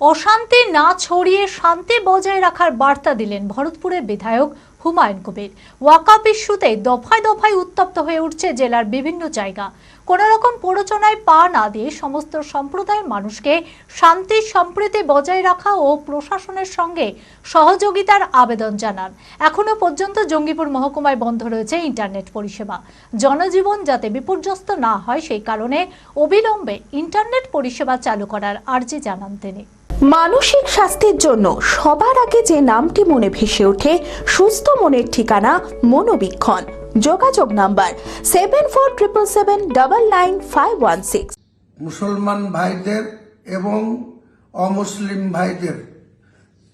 অশান্তি না ছড়িয়ে শান্তি বজায় রাখার বার্তা দিলেন ভরতপুরের বিধায়ক হুমায়ুন কবির। ওয়াকাপ ইস্যুতে দফায় দফায় উত্তপ্ত হয়ে উঠছে জেলার বিভিন্ন জায়গা। কোন রকম প্ররোচনায় পা না দিয়ে সমস্ত সম্প্রদায়ের মানুষকে শান্তি, সম্প্রীতি বজায় রাখা ও প্রশাসনের সঙ্গে সহযোগিতার আবেদন জানান। এখনও পর্যন্ত জঙ্গিপুর মহকুমায় বন্ধ রয়েছে ইন্টারনেট পরিষেবা। জনজীবন যাতে বিপর্যস্ত না হয় সেই কারণে অবিলম্বে ইন্টারনেট পরিষেবা চালু করার আর্জি জানান তিনি। মানসিক স্বাস্থ্যের জন্য সবার আগে যে নামটি মনে ভেসে ওঠে, সুস্থ মনের ঠিকানা মনোবীক্ষণ। যোগাযোগ number seven four triple seven double nine five one six মুসলমান ভাইদের এবং অমুসলিম ভাইদের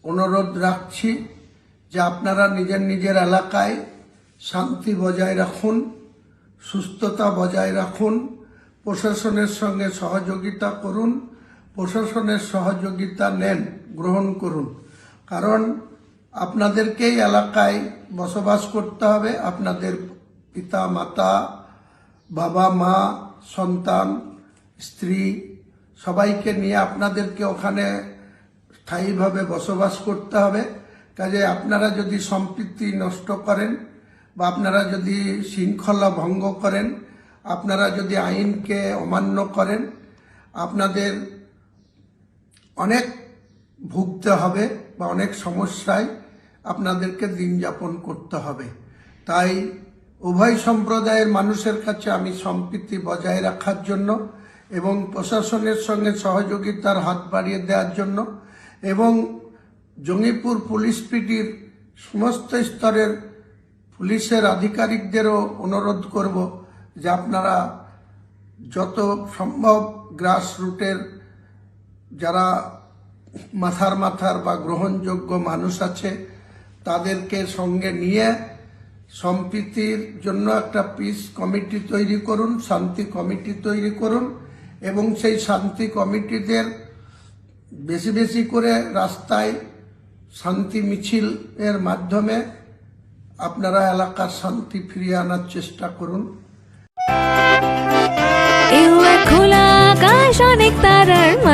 অনুরোধ রাখছি যে আপনারা নিজের নিজের এলাকায় শান্তি বজায় রাখুন, সুস্থতা বজায় রাখুন, প্রশাসনের সঙ্গে সহযোগিতা করুন প্রশাসনের সহযোগিতা নেন, গ্রহণ করুন। কারণ আপনাদেরকেই এলাকায় বসবাস করতে হবে। আপনাদের পিতা, মাতা, বাবা, মা, সন্তান, স্ত্রী, সবাইকে নিয়ে আপনাদেরকে ওখানে স্থায়ীভাবে বসবাস করতে হবে। কাজে আপনারা যদি সম্প্রীতি নষ্ট করেন বা আপনারা যদি শৃঙ্খলা ভঙ্গ করেন, আপনারা যদি আইনকে অমান্য করেন, আপনাদের অনেক ভুগতে হবে বা অনেক সমস্যায় আপনাদেরকে দিন যাপন করতে হবে। তাই উভয় সম্প্রদায়ের মানুষের কাছে আমি সম্প্রীতি বজায় রাখার জন্য এবং প্রশাসনের সঙ্গে সহযোগিতার হাত বাড়িয়ে দেওয়ার জন্য এবং জঙ্গিপুর পুলিশ পিটির সমস্ত স্তরের পুলিশের আধিকারিকদেরও অনুরোধ করব যে আপনারা যত সম্ভব গ্রাস রুটের যারা মাথার মাথার বা গ্রহণযোগ্য মানুষ আছে, তাদেরকে সঙ্গে নিয়ে সম্প্রীতির জন্য একটা পিস কমিটি তৈরি করুন, শান্তি কমিটি তৈরি করুন এবং সেই শান্তি কমিটিদের বেশি বেশি করে রাস্তায় শান্তি মিছিল এর মাধ্যমে আপনারা এলাকার শান্তি ফিরিয়ে আনার চেষ্টা করুন। খোলা